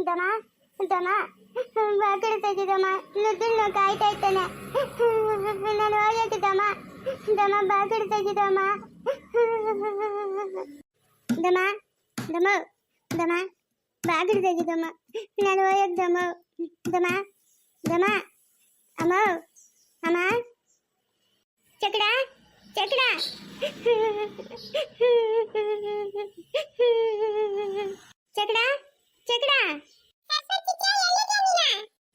ದಮ ದಮ ಬಾಗಿಲು ತೆಗಿದಮ್ಮ ನುದ್ದಿಲ್ ಕಾಯ್ತಾ ಇದ್ದಾನೆ ನಾನು ಹೋಗಕ್ಕೆ ದಮ ದಮ ಬಾಗಿಲು ತೆಗಿದಮ್ಮ ದಮ ದಮ ದಮ ಬಾಗಿಲು ತೆಗಿದಮ್ಮ ನಾನು ಹೋಗಕ್ಕೆ ದಮ ದಮ ದಮ ಅಮ್ಮ ಅಮ್ಮ ಚಕಡ ಚಕಡ ಚಕಡ ಚಕಡ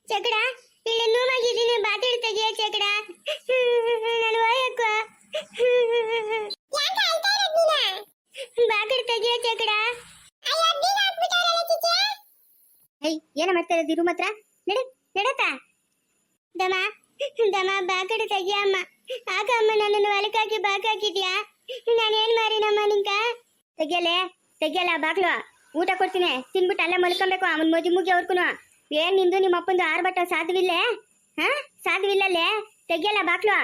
ಚಕಡ ಇಲ್ಲಿ ನೋವಾಗಿದ್ದೀನಿ ಬಾತಿಡ್ ತೆಗಿಯ ಚಕಡ ನಾನು ಹೋಯಕ್ಕ ಬಾಗಿಡ್ ತೆಗಿಯ ಚಕಡ ಏಯ್ ಏನ ಮಾಡ್ತಾ ಇರೋದು ರೂಮ್ ಹತ್ರ ನಡೆ ನಡತ ದಮ ದಮ ಬಾಕಡೆ ತೆಗಿಯಮ್ಮ ಆಕಮ್ಮ ನನ್ನನ್ನು ಹೊಲಕ್ಕಾಕಿ ಬಾಕಾಕಿದ್ಯಾ ನಾನೇನ್ ಮಾರಿನಮ್ಮ ನಿಂಕ ತೆಗಿಯಲೆ ತೆಗಿಯಲ್ಲ ಬಾಗ್ಲು ಊಟ ಕೊಡ್ತೀನಿ. ತಿನ್ಬಿಟ್ಟು ಅಲ್ಲೇ ಮಲ್ಕೊಬೇಕು. ಅವನ ಮಜು ಮುಗಿ ಅವ್ರಿಗೂ ಏನ್ ನಿಂದು ನಿಮ್ಮ ಅಪ್ಪಂದು ಆರ್ಭಟ ಸಾಧುವಿಲ್ಲೇ? ಹಾ? ಸಾಧುವಿಲ್ಲಲ್ಲೇ? ತೆಗಿಯಲ್ಲ ಬಾಕ್ಲು.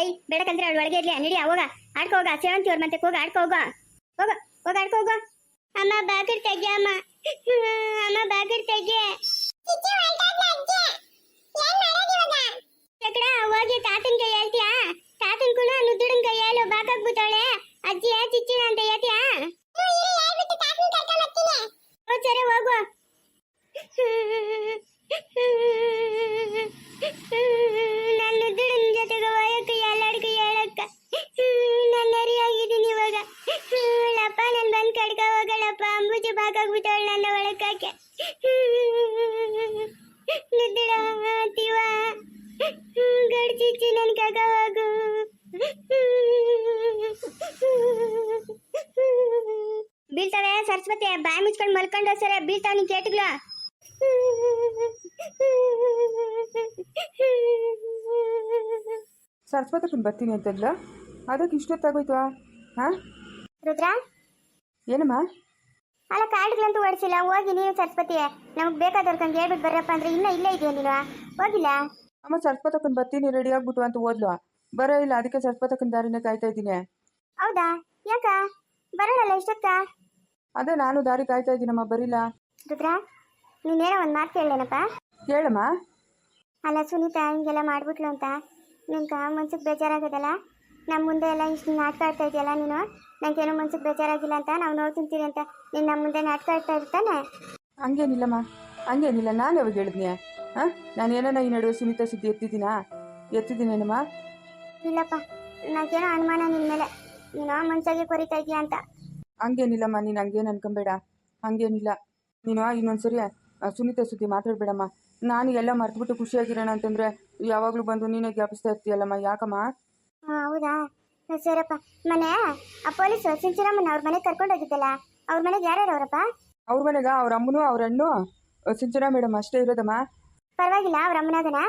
ಏಯ್ ಬೇಡಕಂದ್ರೆ ಅವಳು ಒಳಗೆ ಇರ್ಲಿ. ನಡಿ ಹೋಗ. ಆಡ್ಕೋ, ಹೋಗ. ಸೇವಂತಿ ಅವ್ರ ಮತ್ತೆ ಹೋಗ. ಆಡ್ಕೋ, ಹೋಗ. ಹೋಗ ಹೋಗ, ಆಡ್ಕೋ, ಹೋಗ. ಅಮ್ಮ, ಬಾಗಿಲು ತೆಗಿ, ಅಮ್ಮ. ಅಮ್ಮ, ಬಾಗಿಲು ತೆಗಿ. ಹೋಗಿ ತಾತನ್ ಕೈ ಹೇಳ್ತೀಯಾ ತಾತನ್ ಕೂಡ ನುದ್ದುಡನ್ ಕೈ ಹೇಳು ಬಾಕಾಗ್ಬಿಟ್ಟವಳೆ ಅಜ್ಜಿ ಚಿಚ್ಚಿನ ಅಂತ ಹೇಳ್ತೀಯಾ? ಓ ಸರಿ ಹೋಗು. ನನ್ನ ಜೊತೆಗೆ ಸರಸ್ವತಿ ಬಾಯಿ ಮುಚ್ಕೊಂಡು ಮಲ್ಕೊಂಡು ಸರ ಬೀಳ್ತಾವ ಕೇಟ್ಗಳ? ಸರಸ್ವತಿ ಬರ್ತೀನಿ ಅಂತಲ್ಲ ಅದಕ್ಕೆ ಇಷ್ಟೊತ್ತಾಗೋಯ್ತು ಹಾಂ ರುದ್ರ? ಏನಮ್ಮ? ಅಲ್ಲ ಕಾರ್ಡ್ಗಳಂತೂ ಓಡಿಸಿಲ್ಲ. ಹೋಗಿ ನೀನು ಸರಸ್ವತಿ ನಮಗ್ ಬೇಕಾದವ್ರಿಗೆ ಹೇಳ್ಬಿಟ್ಟು ಬರ್ರಪ್ಪ ಅಂದ್ರೆ ಇನ್ನೂ ಇಲ್ಲೇ ಇದೆಯಾ ನೀನು ಹೋಗಿಲ್ಲ? ಅಮ್ಮ ಸರಸ್ವತಕ್ಕನ್ ಬರ್ತೀನಿ ರೆಡಿ ಆಗ್ಬಿಟ್ಟು ಅಂತ ಓದ್ಲು. ಬರೋ ಇಲ್ಲ ಅದಕ್ಕೆ ಸರಸ್ವತಕ್ಕನ್ ದಾರಿನೇ ಕಾಯ್ತಾ ಇದ್ದೀನಿ. ಹೌದಾ? ಯಾಕ? ಬರೋಣಲ್ಲ ಇಷ್ಟೊತ್ತ? ಅದೇ ನಾನು ದಾರಿ ಕಾಯ್ತಾ ಇದ್ದೀನಮ್ಮ ಬರಿಲ್ಲ ರುದ್ರ ನೀನೇನೋ ಒಂದು ಮಾತು ಕೇಳೇನಪ್ಪ ಕೇಳಮ್ಮ. ಅಲ್ಲ ಸುನೀತಾ ಹಿಂಗೆಲ್ಲ ಮಾಡ್ಬಿಟ್ಲು ಅಂತ. ನಿಂಗೆ ಮನ್ಸಿಗೆ ಬೇಜಾರಾಗದಲ್ಲ? ನಮ್ಮ ಮುಂದೆ ಎಲ್ಲ ಇಷ್ಟು ನಾಟಕ ಆಡ್ತಾ ಇದೆಯಲ್ಲ ನೀನು? ನಂಗೇನೋ ಮನ್ಸಿಗೆ ಬೇಜಾರಾಗಿಲ್ಲ ಅಂತ ನಾವು ನೋಡ್ತಿಂತೀರಿ ಅಂತ ನೀನು ನಮ್ಮ ಮುಂದೆ ನಾಟಕ ಆಡ್ತಾ ಇರ್ತಾನೆ ಹಂಗೇನಿಲ್ಲಮ್ಮ. ಹಂಗೇನಿಲ್ಲ. ನಾನು ಯಾವಾಗ ಹೇಳಿದ್ನಿ? ಹಾಂ? ನಾನು ನಾ ಈ ನಡುವೆ ಸುನೀತಾ ಸುದ್ದಿ ಎತ್ತಿದ್ದೀನಾ? ಎತ್ತಿದ್ದೀನೇನಮ್ಮ? ಇಲ್ಲಪ್ಪ ನನಗೇನೋ ಅನುಮಾನ ನಿನ್ನ ಮೇಲೆ. ನೀನು ಮನ್ಸಾಗಿ ಕೊರಿತಾ ಇದೀಯ ಅಂತ. ಹಂಗೇನಿಲ್ಲಮ್ಮ ನೀನು ಹಂಗೇನು ಅನ್ಕೊಂಬೇಡ. ಹಂಗೇನಿಲ್ಲ. ನೀನು ಇನ್ನೊಂದ್ಸರಿ ಸರಿ ಸುನೀತಾ ಸುದ್ದಿ ಮಾತಾಡ್ಬೇಡಮ್ಮ. ನಾನು ಎಲ್ಲ ಮರ್ತ್ಬಿಟ್ಟು ಖುಷಿಯಾಗಿರೋಣ ಅಂತಂದ್ರೆ ಯಾವಾಗಲೂ ಬಂದು ನೀನೇ ಜ್ಞಾಪಿಸ್ತಾ ಇರ್ತೀಯಲ್ಲಮ್ಮ ಯಾಕಮ್ಮ? ಹೌದಾ? ಸರಪ್ಪ ಮನೆ ಆ ಪೊಲೀಸ್ ಸಿಂಚನಮ್ಮನ ಅವ್ರ ಮನೆಗೆ ಕರ್ಕೊಂಡು ಹೋಗಿದ್ದಲ್ಲ ಅವ್ರ ಮನೆಗೆ ಯಾರ್ಯಾರು ಅವರಪ್ಪ? ಅವ್ರ ಮನೆಗ? ಅವ್ರ ಅಮ್ಮನೂ ಅವ್ರ ಅಣ್ಣು? ಸಿಂಚನ ಮೇಡಮ್ ಅಷ್ಟೇ ಇರೋದಮ್ಮ? ಪರವಾಗಿಲ್ಲ ಅವ್ರ ಅಮ್ಮನಾಗನ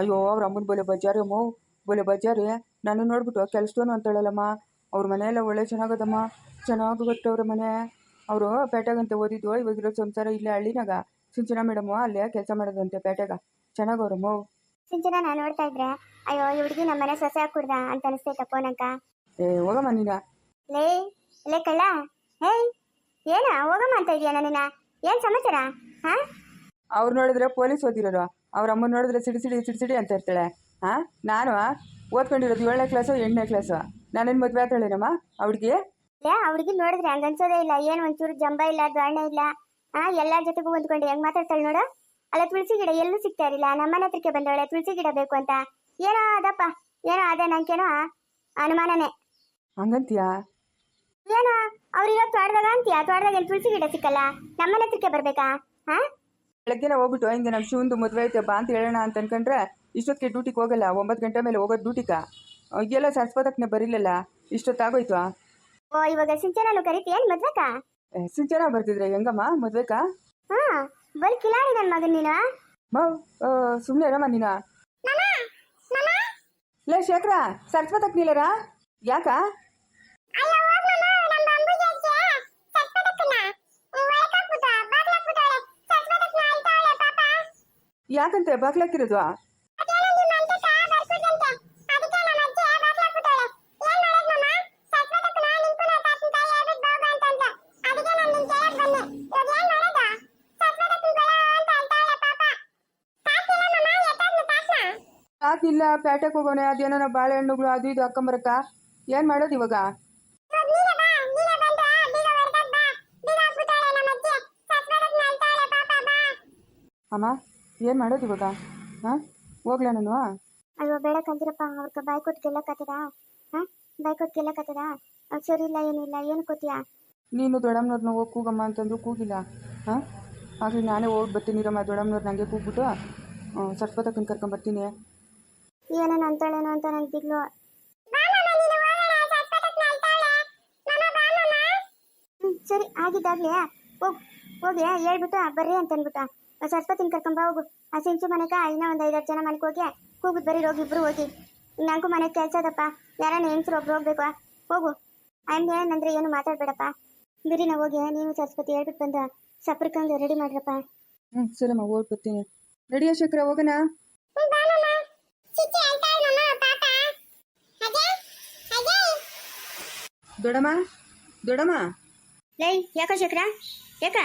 ಅಯ್ಯೋ ಅವ್ರ ಅಮ್ಮನ ಬೋಲೆ ಬಜಾರಮ್ಮ ಬೋಲೆ ಬಜಾರಿ ನಾನು ನೋಡ್ಬಿಟ್ಟು ಕೆಲಸದವನು ಅಂತೇಳಲ್ಲಮ್ಮ. ಅವ್ರ ಮನೆಯೆಲ್ಲ ಒಳ್ಳೆ ಚೆನ್ನಾಗದಮ್ಮ. ಚೆನ್ನಾಗಿ ಗೊತ್ತವ್ರ ಮನೆ. ಅವರು ಪೇಟೆಗಂತ ಓದಿದ್ದು ಇವಾಗಿರೋ ಸಂಸಾರ ಇಲ್ಲೇ ಹಳ್ಳಿನಾಗ. ಸಿಂಚನ ಮೇಡಮು ಅಲ್ಲೇ ಕೆಲಸ ಮಾಡೋದಂತೆ ಪೇಟೆಗ. ಚೆನ್ನಾಗವ್ರಮ್ಮ. ಸಿಂಚನ ನಾನು ನೋಡ್ತಾ ಇದ್ರೆ ಅಯ್ಯೋ ಈ ಹುಡುಗಿ ನಮ್ಮ ಮನೆ ಸೊಸೆ ಹಾಕ್ಬಿಡ್ದ ಅಂತ ಅನಿಸ್ತೈತೆ ನಂಕ ಏ ಹೋಗಮ್ಮ ನೀನ. ಲೇ ಲೇ ಕಳ್ಳ. ಹೇಯ್ ಏನ ಹೋಗಮ್ಮ ಅಂತ ಇದೆಯಾ ನನ್ನ ಏನ್ ಸಮಾಚಾರ? ಹಾ? ಅವ್ರು ನೋಡಿದ್ರೆ ಪೊಲೀಸ್ ಓದಿರೋರು. ಅವ್ರ ಅಮ್ಮ ನೋಡಿದ್ರೆ ಸಿಡಿ ಸಿಡಿ ಸಿಡಿ ಸಿಡಿ ಅಂತ ಇರ್ತಾಳೆ. ಹಾಂ ನಾನು? ಓದ್ಕೊಂಡಿರೋದು ಏಳನೇ ಕ್ಲಾಸು ಎಂಟನೇ ಕ್ಲಾಸು ನಾನೇನು ಮದುವೆ ಆಗ್ತಾಳೇನಮ್ಮ ಅವ್ಳಿಗೆ? ಲೇ ಆ ಹುಡುಗಿ ನೋಡಿದ್ರೆ ಹಂಗ ಅನ್ಸೋದೇ ಇಲ್ಲ. ಏನ್ ಒಂಚೂರು ಜಂಬ ಇಲ್ಲ ದ್ವಾಣ ಇಲ್ಲ. ಹಾ ಎಲ್ಲಾರ ಜೊತೆಗೂ ಹೊಂದ್ಕೊಂಡು ಹೆಂಗ್ ಮಾತಾಡ್ತಾಳೆ ನೋಡು. ಅಲ್ಲ ತುಳಸಿ ಗಿಡ ಎಲ್ಲೂ ಸಿಗ್ತಾ ಇರಲಿಲ್ಲ. ನಮ್ಮನೆ ಹತ್ರಕ್ಕೆ ಬಂದವಳೆ ತುಳಸಿ ಗಿಡ ಬೇಕು ಅಂತ. ಏನೋ ಅದಪ್ಪ ಏನೋ ಅದೇ ನಂಗೇನೋ ಅನುಮಾನನೇ. ಹಂಗಂತೀಯಾ? ಏನೋ ಅವ್ರಿಗೆ ತೋಟದಾಗ ಅಂತೀಯ? ತೋಟದಾಗ ಎಲ್ಲಿ ತುಳಸಿ ಗಿಡ ಸಿಕ್ಕಲ್ಲ? ನಮ್ಮನೆ ಹತ್ರಕ್ಕೆ ಬರ್ಬೇಕಾ? ಹಾ ಬೆಳಗ್ಗೆನೆ ಹೋಗ್ಬಿಟ್ಟು ಹಿಂಗೆ ನಮ್ಮ ಶಿವಂದು ಮದುವೆ ಐತೆ ಬಾ ಅಂತ ಹೇಳೋಣ ಅಂತ ಅನ್ಕೊಂಡ್ರೆ ಇಷ್ಟೊತ್ತಿಗೆ ಡ್ಯೂಟಿಗೆ ಹೋಗಲ್ಲ ಒಂಬತ್ತು ಗಂಟೆ ಮೇಲೆ ಹೋಗೋದು ಡ್ಯೂಟಿಗ ಎಲ್ಲ ಸರ್ಸ್ಪದಕ್ಕೆ ಬರಿಲ್ಲಲ್ಲ ಇಷ್ಟೊತ್ತಾಗೋಯ್ತು? ಓ ಇವಾಗ ಸಿಂಚನನು ಕರಿತೀಯೇನ್ ಮದ್ವೆಕ ಸಿಂಚನ ಬರ್ತಿದ್ರೆ ಹೆಂಗಮ್ಮ ಮದ್ವೆಕ ಹಾ ಬಲ್ ಕಿಲಾಡಿ ನನ್ನ ಮಗನ ನೀನು? ಮಾವ್ ಸುಮ್ಮನೆ ಇರಮ್ಮ ನೀನ. ಲೇ ಶೇಖರ ಸರ್ಸ್ಪದಕ್ಕೆ ನೀಲರ ಯಾಕ? ಯಾಕಂತೆ ಬಾಗ್ಲಾಕಿರೋದು ಯಾಕಿಲ್ಲ ಪೇಟೆಗೆ ಹೋಗೋಣ ಅದೇನೋ ಬಾಳೆಹಣ್ಣುಗಳು ಅದು ಇದು ಹಾಕೊಂಬರಕ್ಕ ಏನು ಮಾಡೋದು ಇವಾಗ? ಅಮ್ಮ ಏನು ಮಾಡೋದು ಇವಾಗ? ಹಾಂ? ಹೋಗ್ಲಾ ನಾನು? ಅಯ್ಯೋ ಬೇಡ ಕಂದಿರಪ್ಪ ಅವ್ರಿಗೆ ಬಾಯ್ ಕೊಟ್ಟು ಗೆಲ್ಲಕತ್ತದ. ಹಾ? ಬಾಯ್ ಕೊಟ್ಟು ಸರಿ ಇಲ್ಲ ಏನಿಲ್ಲ ಏನು ಕೊತ್ತೀಯಾ ನೀನು ದೊಡ್ಡಮ್ಮನವ್ರನ್ನ ಹೋಗಿ ಕೂಗಮ್ಮ ಅಂತಂದ್ರು ಕೂಗಿಲ್ಲ. ಹಾಂ? ಆಗಲಿ ನಾನೇ ಹೋಗಿ ಬರ್ತೀನಿ ರಮ್ಮ ದೊಡ್ಡಮ್ಮನವ್ರು ನನಗೆ ಕೂಗ್ಬಿಟ್ಟು. ಸರ್ಸ್ವತಕ್ಕನ ಕರ್ಕೊಂಬರ್ತೀನಿ. ಏನೇನು ಅಂತಾಳೇನೋ ಅಂತ ನಂಗೆ ದಿಗ್ಲು ಹ್ಮ್, ಸರಿ ಆಗಿದ್ದಾಗ್ಲೇ ಹೋಗ್ ಹೋಗಿ ಹೇಳ್ಬಿಟ್ಟು ಬರ್ರಿ ಅಂತ ಅನ್ಬಿಟ್ಟು ಸರಸ್ವತಿನ ಕರ್ಕೊಂಬ ಹೋಗು. ಆ ಸಿಂಚು ಮನೆಕ ಇನ್ನೂ ಒಂದು ಐದಾರು ಜನ ಮನೆಗೆ ಹೋಗಿ ಕೂಗುದ್ ಬರೀ ಹೋಗಿ ಇಬ್ರು ಹೋಗಿ. ನನಗೂ ಮನೆಗೆ ಕೆಲಸ ಅದಪ್ಪ. ಯಾರನ್ನ ಹೆಂಗ್ಸ್ರು ಒಬ್ರು ಹೋಗ್ಬೇಕು ಹೋಗು. ಆಯ್ತು ಏನಂದ್ರೆ ಏನು ಮಾತಾಡ್ಬೇಡಪ್ಪ. ಬಿರಿನ ಹೋಗಿ ನೀನು ಸರಸ್ವತಿ ಹೇಳ್ಬಿಟ್ಟು ಬಂದ ಸಪ್ರಕಂದು ರೆಡಿ ಮಾಡ್ರಪ್ಪ. ಹ್ಞೂ ಸರಮ್ಮ ಹೋಗಿ ಬರ್ತೀನಿ. ರೆಡಿಯಾ ಶೇಖರ ಹೋಗೋಣ ದೊಡಮ್ಮ ದೊಡಮ್ಮ ಲೈ ಯಾಕ ಶೇಖರ ಯಾಕ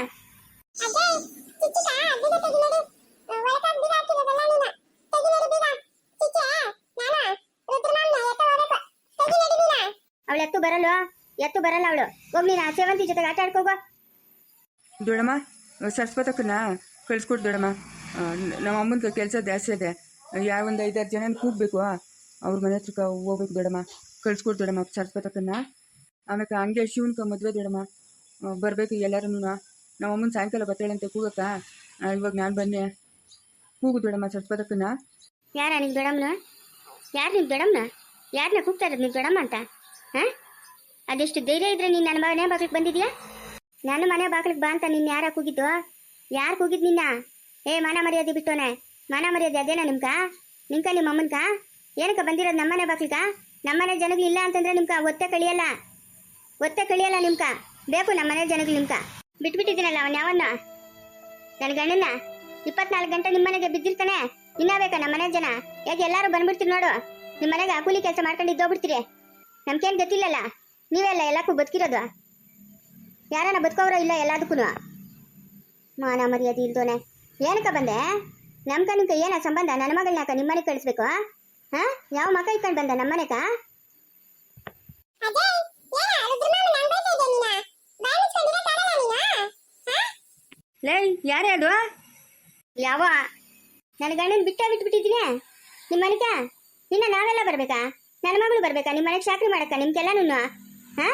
ಅವಳು ಎತ್ತು ಬರಲ್ವ? ಎತ್ತು ಬರಲ್ಲ ಅವಳು. ಹೋಗ್ಲಿ ನಾ ಸೇವಂತಿ ಜೊತೆಗೆ ಆಟ ಆಡ್ಕೋಗ. ದೊಡಮ್ಮ ಸರ್ಸ್ವತಕ್ಕನ್ನ ಕಳಿಸ್ಕೊಡು ದೊಡಮ್ಮ ನಮ್ಮ ಅಮ್ಮನ ಕೆಲಸ ಜಾಸ್ತಿ ಇದೆ. ಯಾವ ಒಂದು ಐದಾರು ಜನ ಕೂಗ್ಬೇಕು ಅವ್ರ ಮನೆ ಹತ್ರಕ್ಕೆ ಹೋಗ್ಬೇಕು ದೊಡಮ್ಮ ಕಳಿಸ್ಕೊಡು ದೊಡಮ್ಮ ಸರ್ಸ್ವತಕ್ಕನ್ನ. ಆಮೇಲೆ ಹಂಗೆ ಶಿವನ್ಕ ಮದುವೆ ದೊಡಮ್ಮ ಬರಬೇಕು ಎಲ್ಲರೂ ನಮ್ಮ ಅಮ್ಮನ ಸಾಯಂಕಾಲ ಬರ್ತಾಳಂತೆ ಕೂಗಕ್ಕ? ಇವಾಗ ನಾನು ಬನ್ನಿ ಕೂಗು ದೊಡಮ್ಮ ಸತ್ಪದಕ್ಕನ ಯಾರ ನಿಮ್ ದೊಡಮ್ಮನ ಯಾರು ನಿಮ್ ದೊಡಮ್ಮನ ಯಾರನ್ನ ಕೂಗ್ತಾ ಇರೋದು ನಿಮ್ ದೊಡಮ್ಮ ಅಂತ? ಅದೆಷ್ಟು ಧೈರ್ಯ ಇದ್ರೆ ನೀನು ನನ್ನ ಮನೆ ಬಾಗ್ಲಿಕ್ ಬಂದಿದ್ಯಾ? ನನ್ನ ಮನೆ ಬಾಗ್ಲಿಕ್ ಬಾ ಅಂತ ನಿನ್ನ ಯಾರ ಕೂಗಿದ್ದು? ಯಾರು ಕೂಗಿದ್ ನಿನ್ನ? ಏ, ಮಾನ ಮರ್ಯಾದೆ ಬಿಟ್ಟೋನೆ. ಮಾನ ಮರ್ಯಾದೆ ಅದೇನಾ ನಿಮ್ಕ ನಿಮ್ಕ ನಿಮ್ಮ ಅಮ್ಮನ್ಕ ಏನಕ್ಕ ಬಂದಿರೋದು ನಮ್ಮನೆ ಬಾಗ್ಲಿಗ? ನಮ್ಮನೆ ಜನಗಳು ಇಲ್ಲ ಅಂತಂದ್ರೆ ನಿಮ್ಕ ಒತ್ತೆ ಕಳಿಯಲ್ಲ? ಒತ್ತೆ ಕಳಿಯಲ್ಲ ನಿಮ್ಕ. ಬೇಕು ನಮ್ಮ ಮನೆ ಜನಗಳು ನಿಮ್ಕ. ಬಿಟ್ಬಿಟ್ಟಿದ್ದೀನಲ್ಲ ಅವನ್ ಯಾವನ್ನ? ನನ್ನ ಗಂಡನ್ನ? ಇಪ್ಪತ್ನಾಲ್ಕು ಗಂಟೆ ನಿಮ್ಮ ಮನೆಗೆ ಬಿದ್ದಿರ್ತಾನೆ. ಇನ್ನ ಬೇಕಾ ನಮ್ಮ ಮನೆ ಜನ? ಯಾಕೆ ಎಲ್ಲಾರು ಬಂದ್ಬಿಡ್ತೀರಿ ನೋಡು. ನಿಮ್ಮ ಮನೆಗೆ ಆ ಕೂಲಿ ಕೆಲಸ ಮಾಡ್ಕೊಂಡು ಇದ್ದೋಗ್ಬಿಡ್ತೀರಿ. ನಮ್ಗೇನು ಗೊತ್ತಿಲ್ಲಲ್ಲ. ನೀವೆಲ್ಲ ಎಲ್ಲಕ್ಕೂ ಬದುಕಿರೋದು. ಯಾರನ್ನ ಬದುಕೋರೋ ಇಲ್ಲ ಎಲ್ಲದಕ್ಕೂ ಮಾನ ಮರ್ಯಾದೆ ಇಲ್ದೋನೆ. ಏನಕ್ಕ ಬಂದೆ? ನಮ್ಕ ನಿಮ್ಕ ಏನ ಸಂಬಂಧ? ನನ್ನ ಮಗಳನ್ನ ನಿಮ್ಮ ನಿಮ್ಮನೆ ಕಳಿಸ್ಬೇಕು ಹಾ ಯಾವ ಮಕ್ಕ ಇಟ್ಕೊಂಡು ಬಂದ ನಮ್ಮ ಲೇ ಯಾರು ಅದು? ಯಾವ? ನನ್ನ ಗಂಡನ ಬಿಟ್ಟ ಬಿಟ್ಬಿಟ್ಟಿದ್ದೀನಿ. ನಿಮ್ಮ ಮನೆಗ ಇನ್ನ ನಾವೆಲ್ಲ ಬರ್ಬೇಕಾ? ನನ್ನ ಮಗಳು ಬರ್ಬೇಕಾ? ನಿಮ್ಮ ಮನೆಗೆ ಚಾಕ್ರಿ ಮಾಡಕ್ಕ ನಿಮ್ಗೆಲ್ಲನೂ ಹಾ?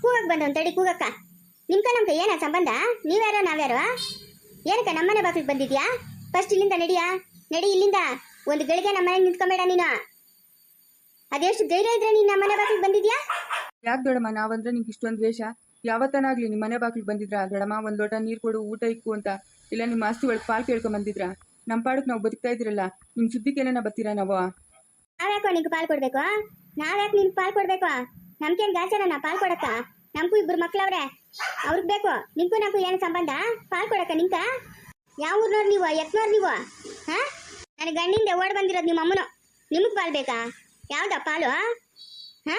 ಕೂಗಕ್ ಬಂದ ತಡಿ ಕೂಗಕ್ಕ. ನಿಮ್ಕ ನಮ್ಕ ಏನ ಸಂಬಂಧ? ನೀವ್ಯಾರೋ ನಾವ್ಯಾರೋ? ಏನಕ್ಕ ನಮ್ಮನೆ ಬಾಗಿಲಿಗೆ ಬಂದಿದ್ಯಾ? ಫಸ್ಟ್ ಇಲ್ಲಿಂದ ನಡಿಯಾ? ನಡಿ ಇಲ್ಲಿಂದ. ಒಂದು ಗಳಿಗೆ ನಮ್ಮನೆ ನಿಂತ್ಕೊಂಬೇಡ ನೀನು. ಅದೆಷ್ಟು ಧೈರ್ಯ ಇದ್ರೆ ನೀನು ನಮ್ಮನೆ ಬಾಗಿಲಿಗೆ ಬಂದಿದ್ಯಾ? ಯಾಕೆ ಬೇಡಮ್ಮ ನಾವಂದ್ರೆ ನಿಮ್ಗೆ ಇಷ್ಟೊಂದು ದ್ವೇಷ? ಯಾವತ್ತನಾಗ್ಲಿ ನಿಮ್ಮ ಮನೆ ಬಾಗಿಲು ಬಂದಿದ್ರಾ? ದೊಡಮ್ಮ ಒಂದು ಲೋಟ ನೀರು ಕೊಡು, ಊಟ ಇಕ್ಕು ಅಂತ. ಇಲ್ಲ ನಿಮ್ಮ ಆಸ್ತಿ ಒಳಗ್ ಪಾಲ್ ಕೇಳ್ಕೊಂಡ್ ಬಂದಿದ್ರಾ? ನಮ್ಮ ಪಾಡಕ್ಕೆ ನಾವು ಬದುಕ್ತಾ ಇದ್ರಲ್ಲ. ನಿಮ್ಮ ಸುದ್ದಿಗೆ ಏನೇನ ಬರ್ತೀರಾ ನಾವು? ನಾವ್ಯಾಕೋ ನಿಂಗೆ ಪಾಲ್ ಕೊಡ್ಬೇಕು ನಾವ್ಯಾಕೆ ನಿನ್ಗೆ ಪಾಲ್ ಕೊಡ್ಬೇಕು? ನಮ್ಗೇನ್ ಗಾಚಾರನ ಪಾಲ್ ಕೊಡಕ್ಕ? ನಮ್ಗೂ ಇಬ್ರು ಮಕ್ಳವ್ರೆ. ಅವ್ರಿಗೆ ಬೇಕು? ನಿಮ್ಗೂ ನಮಗೂ ಏನು ಸಂಬಂಧ? ಪಾಲ್ ಕೊಡಕ್ಕ ನಿಂಕ ಯಾವ ಊರ್ನವ್ರು ನೀವು? ಎತ್ನೋರ್ ನೀವು? ಹಾ? ನನ್ನ ಗಂಡಿಂದ ಓಡ್ ಬಂದಿರೋದು ನಿಮ್ಮ ಅಮ್ಮನು. ನಿಮಗೆ ಪಾಲ್ ಬೇಕಾ? ಯಾವ್ದಾ ಪಾಲು ಹಾ?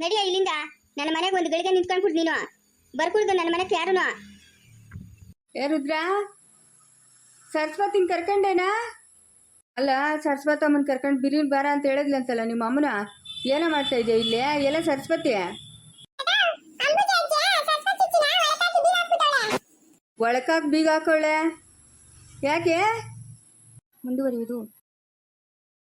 ನಡಿಯ ಇಲ್ಲಿಂದ? ನನ್ನ ಮನೆಗೆ ಒಂದು ಗಳಿಗೆ ನಿಂತ್ಕೊಂಡ್ಬಿಡ್ ನೀನು. ಬರ್ಕೊಡ್ದು ನನ್ನ ಮನೆಗೆ ಯಾರು ಏ ರುದ್ರ? ಸರಸ್ವತಿನ ಕರ್ಕೊಂಡೇನಾ? ಅಲ್ಲ ಸರಸ್ವತಮ್ಮನ ಕರ್ಕೊಂಡು ಬಿರಿನ್ ಬಾರ ಅಂತ ಹೇಳಿದ್ಲಂತಲ್ಲ ನಿಮ್ಮ ಅಮ್ಮನ. ಏನೋ ಮಾಡ್ತಾ ಇದೆಯಾ ಇಲ್ಲಿ? ಎಲ್ಲ ಸರಸ್ವತಿ ಒಳಕಾಕ್ ಬೀಗ ಹಾಕೊಳ್ಳೆ ಯಾಕೆ? ಮುಂದುವರಿಯುವುದು.